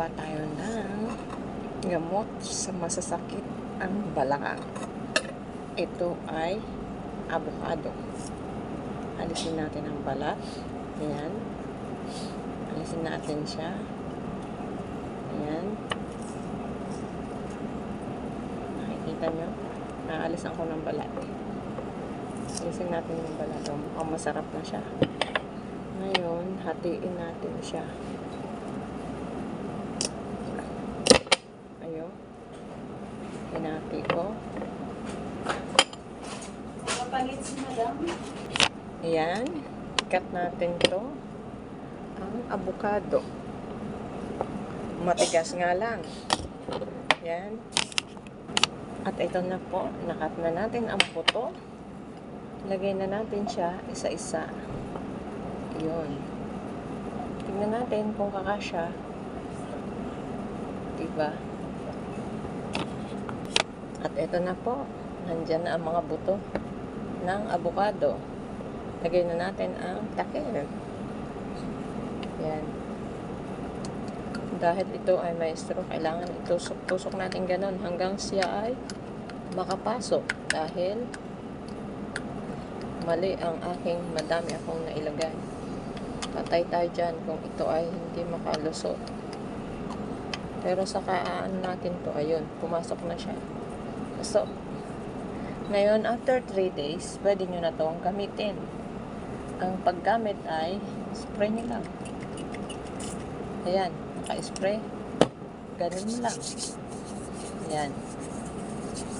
gagawa tayo ng gamot sa masasakit ang balakang. Ito ay avocado. Alisin natin ang balat. Ayan. Alisin natin siya. Ayan. Nakikita nyo? Naalisan ko ng balat. Alisin natin yung balat. Mukhang masarap na siya. Ngayon, hatiin natin siya. Ayun. Hinati ko. Kapalit si madam. Ayan. Cut natin to. Ang avocado. Matigas nga lang. Ayan. At ito na po. Nakat na natin ang puto. Lagay na natin siya isa-isa. Yun. Tingnan natin kung kakasya. Diba? At ito na po. Nandyan na ang mga buto ng avocado. Lagay na natin ang takil. Yan. Dahil ito ay maestro, kailangan itusok-tusok natin ganun hanggang siya ay makapasok. Dahil mali ang aking madami akong nailagay. Patay tayo dyan kung ito ay hindi makalusot. Pero sa kaan natin to, ayun, pumasok na siya. So, ngayon, after 3 days, pwede nyo na itong gamitin. Ang paggamit ay, spray nyo lang. Ayan, naka-spray. Ganun lang. Ayan.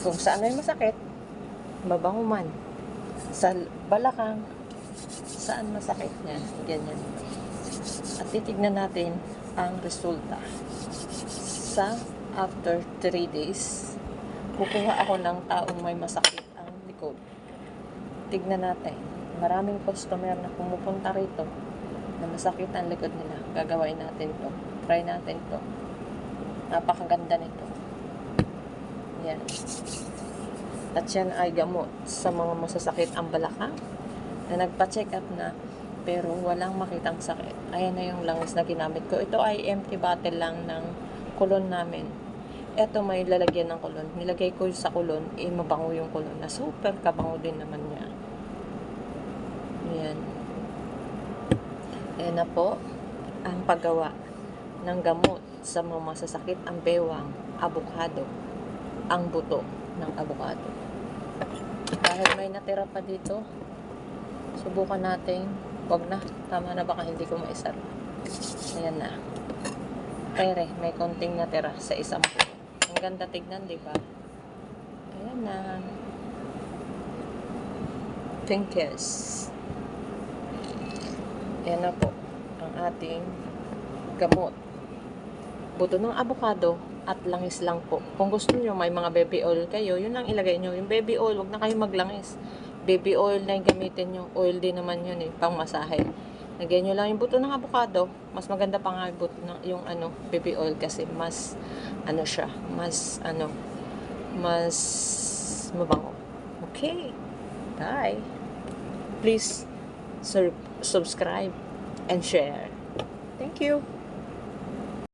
Kung saan may masakit, mabango man. Sa balakang, saan masakit yan. Ganyan. At titignan natin ang resulta. Sa after 3 days, kukuha ako ng taong may masakit ang likod. Tignan natin. Maraming customer na pumupunta rito na masakit ang likod nila. Gagawin natin to. Try natin to. Napakaganda nito. Yan. At yan ay gamot sa mga masasakit ang balakang na nagpa-check up na pero walang makitang sakit. Ayan na yung langis na ginamit ko. Ito ay empty bottle lang ng kulon namin. Ito may lalagyan ng kulon. Nilagay ko sa kulon, eh mabango yung kulon na super kabango din naman niya. Ayan. Ayan na po ang paggawa ng gamot sa mga masasakit ang bewang, avocado, ang buto ng avocado. Dahil may natira pa dito, subukan natin, wag na, tama na baka hindi ko maisar. Ayan na. Pero may konting natira sa isang puto. Ang ganda tignan, di ba? Ayan na. Pinkes. Ayan na po ang ating gamot. Buto ng avocado at langis lang po. Kung gusto niyo may mga baby oil kayo, yun lang ilagay niyo. Yung baby oil, wag na kayo maglangis. Baby oil na yung gamitin niyo. Oil din naman yun eh, pang masahe. Lagyan nyo lang yung buto ng avocado. Mas maganda pa nga buto ng, yung ano, baby oil kasi mas, ano siya, mas, ano, mas mabango. Okay. Bye. Please, sur- subscribe and share. Thank you.